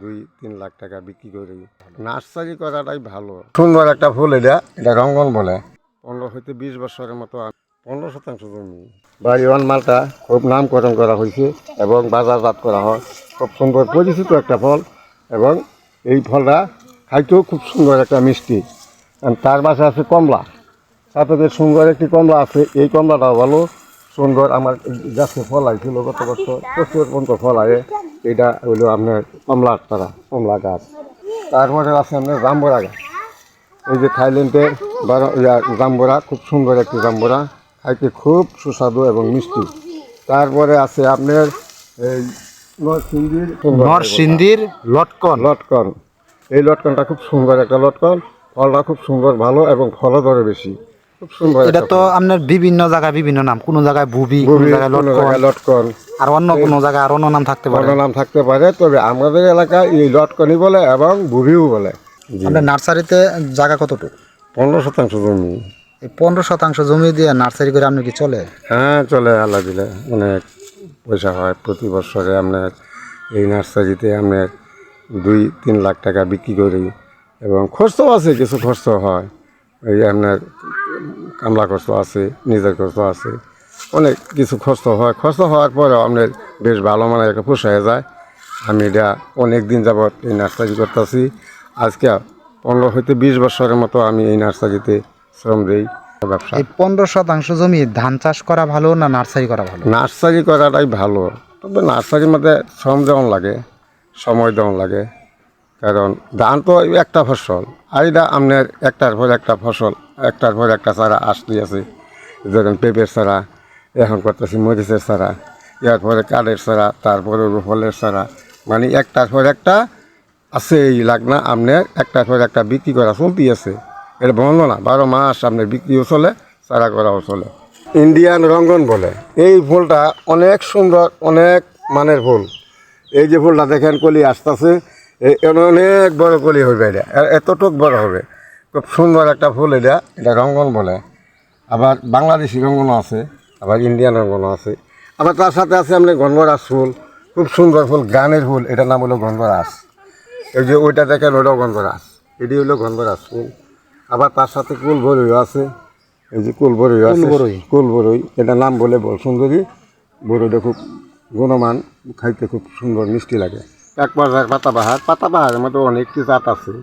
দুই তিন লাখ টাকা বিক্রি করি নার্সারি করাটাই ভালো। সুন্দর একটা ফুল এটা এটা রঙ্গন বলে। পনেরো হইতে বিশ বছরের মতো পনেরো শতাংশ জমি। বাড়িওয়ান মালটা খুব নামকরণ করা হয়েছে এবং বাজারজাত করা হয়। খুব সুন্দর পরিচিত একটা ফল এবং এই ফলটা খাইতেও খুব সুন্দর একটা মিষ্টি। তার পাশে আছে কমলা। সাথে সুন্দর একটি কমলা আছে, এই কমলাটাও ভালো। সুন্দর আমার গাছে ফল আইছিল গত বছর। প্রচুর পর্যন্ত ফল আয়ে। এটা হইল আপনার কমলা তারা কমলা গাছ। তারপরে আছে আপনার জাম্বরা গাছ। এই যে থাইল্যান্ডের বারো জাম্বরা খুব সুন্দর একটি জাম্বরা। খাইতে খুব সুস্বাদু এবং মিষ্টি। তারপরে আছে আপনার এই নরসিংদীর লটকন। লটকন। এই লটকনটা খুব সুন্দর একটা লটকন। ফলটা খুব সুন্দর ভালো এবং ফলও ধরে বেশি। খুব সুন্দর এটা তো আপনার বিভিন্ন জায়গায় বিভিন্ন নাম। কোন জায়গায় বুবি কোন জায়গায় কোনো লটকন। আর অন্য কোন জায়গায় আর অন্য নাম থাকতে পারে। অন্য নাম থাকতে পারে তবে আমাদের এলাকায় এই লটকনি বলে এবং বুভিও বলে। আপনার নার্সারিতে জায়গা কতটুকু? পনেরো শতাংশ জমি। এই পনেরো শতাংশ জমি দিয়ে নার্সারি করে আপনি কি চলে? হ্যাঁ চলে আল্লাহ দিলে। অনেক পয়সা হয়। প্রতি বছরে আপনার এই নার্সারিতে আপনার দুই তিন লাখ টাকা বিক্রি করি এবং খরচ আছে কিছু খরচ হয়। এই আপনার কামলা খরচ আছে নিজের খরচ আছে অনেক কিছু খরচ হয়। খরচ হওয়ার পরেও আপনার বেশ ভালো মানে একটা পোষায় যায়। আমি এটা অনেক দিন যাবৎ এই নার্সারি করতেছি। আজকে পনেরো হইতে বিশ বছরের মতো আমি এই নার্সারিতে শ্রম দিই ব্যবসা। এই পনেরো শতাংশ জমি ধান চাষ করা ভালো না নার্সারি করা ভালো? নার্সারি করাটাই ভালো। তবে নার্সারির মধ্যে শ্রম দেওয়ান লাগে সময় দেওয়ান লাগে। কারণ ধান তো একটা ফসল, আর এটা আপনার একটার পর একটা ফসল, একটার পর একটা চারা আসতে আছে। ধরেন পেঁপের চারা, এখন করতেছি মরিচের চারা এর পরে কাঠের চারা তারপরে ফলের চারা। মানে একটার পর একটা আছে এই লাগনা আপনার একটার পর একটা বিক্রি করা চলতি আছে এটা বন্ধ না, বারো মাস আপনার বিক্রিও চলে, চারা করাও চলে। ইন্ডিয়ান রঙ্গন বলে, এই ফুলটা অনেক সুন্দর, অনেক মানের ফুল। এই যে ফুলটা দেখেন, কলি আসতেছে অনেক বড় কলি হবে এটা। এতটুক বড় হবে। খুব সুন্দর একটা ফুল এটা। এটা রঙ্গন বলে। আবার বাংলাদেশি রঙ্গনও আছে আবার ইন্ডিয়ান রঙ্গনও আছে। আবার তার সাথে আছে আপনি গন্ধরাজ ফুল। খুব সুন্দর ফুল গানের ফুল। এটার নাম হলো গন্ধরাজ। এই যে ওইটা দেখেন ওটাও গন্ধরাজ। এটি হলো গন্ধরাজ ফুল। আবার তার সাথে কুল বরইও আছে। এই যে কুল বরই আছে। কুল বরই এটার নাম বলে বল সুন্দরী। বরইটা খুব গুণমান খাইতে খুব সুন্দর মিষ্টি লাগে। এক পর্যায়ের পাতাবাহার পাতাবাহারের মধ্যে অনেকটি জাত আছে।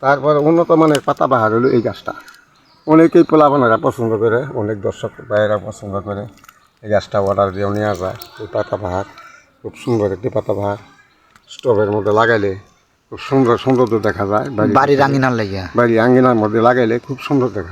তারপরে উন্নত মানের পাতাবাহার হলো এই গাছটা। অনেকেই পোলাপানেরা পছন্দ করে অনেক দর্শক ভাইয়েরা পছন্দ করে। এই গাছটা অর্ডার দিয়েও নেওয়া যায় এই পাতাবাহার। খুব সুন্দর একটি পাতাবাহার। স্টোভের মধ্যে লাগাইলে খুব সুন্দর সৌন্দর্য দেখা যায়। বাড়ির আঙিনার লাগিয়া। বাড়ি আঙ্গিনার মধ্যে লাগাইলে খুব সুন্দর দেখা যায়।